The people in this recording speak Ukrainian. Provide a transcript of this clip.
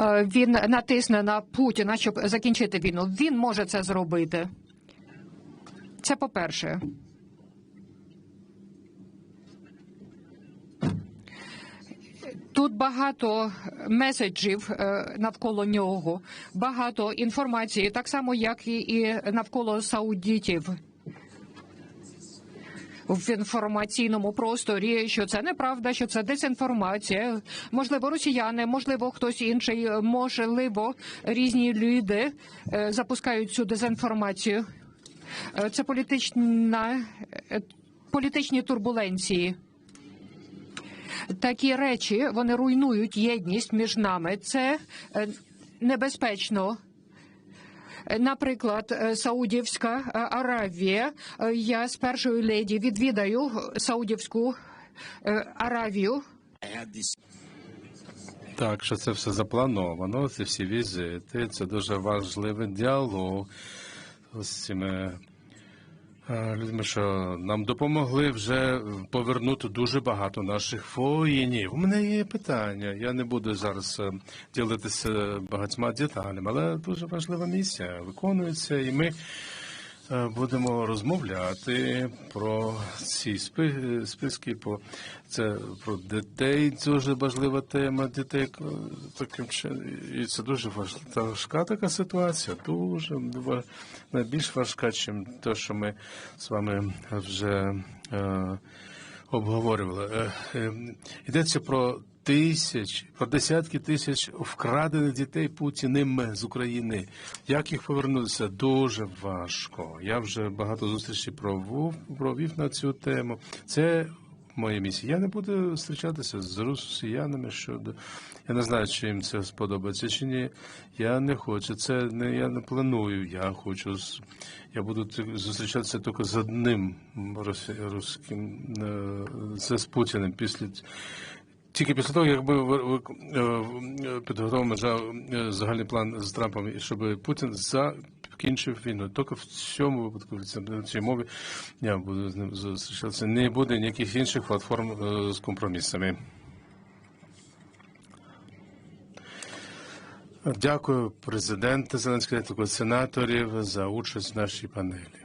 е, він натисне на Путіна, щоб закінчити війну. Він може це зробити. Це по-перше. Тут багато меседжів е, навколо нього, багато інформації, так само як і навколо саудітів в інформаційному просторі, що це неправда, що це дезінформація. Можливо, росіяни, можливо, хтось інший, можливо, різні люди е, запускають цю дезінформацію. Е, Це політична е, політичні турбуленції. Такі речі вони руйнують єдність між нами. Це е, небезпечно. Е, Наприклад, е, Саудівська е, Аравія. Я з першою леді відвідаю Саудівську Аравію. Так, що це все заплановано, ці всі візити, це дуже важливий діалог з цими е, людьми, що нам допомогли вже повернути дуже багато наших воїнів. У мене є питання. Я не буду зараз е, ділитися багатьма деталями, але дуже важлива місія виконується, і ми будемо розмовляти про ці спи- списки, по це про дітей. Дуже важлива тема дітей. е, Таким чином, і це дуже важ- важка така ситуація. Дуже найбільш важка, ніж те, що ми з вами вже е, обговорювали. Е, е, про тисяч, про десятки тисяч вкрадених дітей Путіним з України. Як їх повернутися? Дуже важко. Я вже багато зустрічей провів, провів на цю тему. Це моя місія. Я не буду зустрічатися з росіянами щодо. Я не знаю, чи їм це сподобається чи ні. Я не хочу. Це не я не планую. Я хочу я буду зустрічатися тільки з одним росі- русським. е, Це з Путіним після. Тільки після того, як ми ви- ви- е, підготовимо за- е, загальний план з Трампом, щоб Путін закінчив війну. Тільки в цьому випадку в цій мові я буду з ним зустрічатися. Не буде ніяких інших платформ е, з компромісами. Дякую президенту Зеленського, дякую сенаторів за участь в нашій панелі.